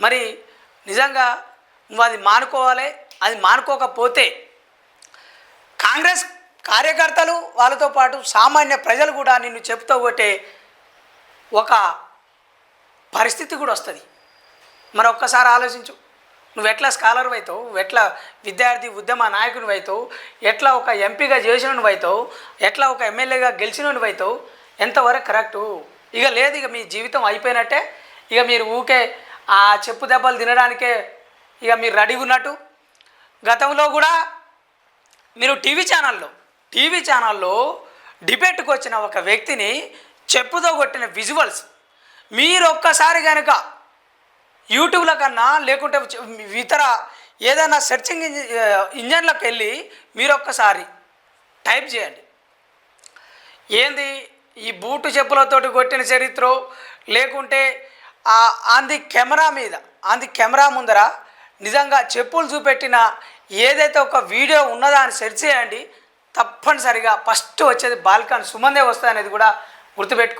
మరి నిజంగా నువ్వు అది మానుకోవాలి అది మానుకోకపోతే కాంగ్రెస్ కార్యకర్తలు వాళ్ళతో పాటు సామాన్య ప్రజలు కూడా నిన్ను చెప్తూ ఒకటే ఒక పరిస్థితి కూడా వస్తుంది. మరి ఒక్కసారి ఆలోచించు. నువ్వు ఎట్లా స్కాలర్ అవుతావు ఎట్లా విద్యార్థి ఉద్యమ నాయకుని అవుతావు ఎట్లా ఒక ఎంపీగా చేసిన అవుతావు ఎట్లా ఒక ఎమ్మెల్యేగా గెలిచిన అవుతావు ఎంతవరకు కరెక్టు? ఇక లేదు ఇక మీ జీవితం అయిపోయినట్టే. ఇక మీరు ఊకే ఆ చెప్పు దెబ్బలు తినడానికే ఇక మీరు రెడీగా ఉన్నట్టు. గతంలో కూడా మీరు టీవీ ఛానల్లో టీవీ ఛానల్లో డిబేట్కి వచ్చిన ఒక వ్యక్తిని చెప్పుతో కొట్టిన విజువల్స్. మీరు ఒక్కసారి కనుక యూట్యూబ్ల కన్నా లేకుంటే ఇతర ఏదైనా సెర్చింగ్ ఇంజి- ఇంజన్లకు వెళ్ళి మీరు ఒక్కసారి టైప్ చేయండి. ఏంది? ఈ బూటు చెప్పులతోటి కొట్టిన చరిత్ర లేకుంటే ఆన్ ది కెమెరా మీద ఆన్ ది కెమెరా ముందర నిజంగా చెప్పులు చూపెట్టిన ఏదైతే ఒక వీడియో ఉన్నదా అని సెర్చ్ చేయండి. తప్పనిసరిగా ఫస్ట్ వచ్చేది బాల్కన్ సుమందే వస్తుంది అనేది కూడా గుర్తుపెట్టుకో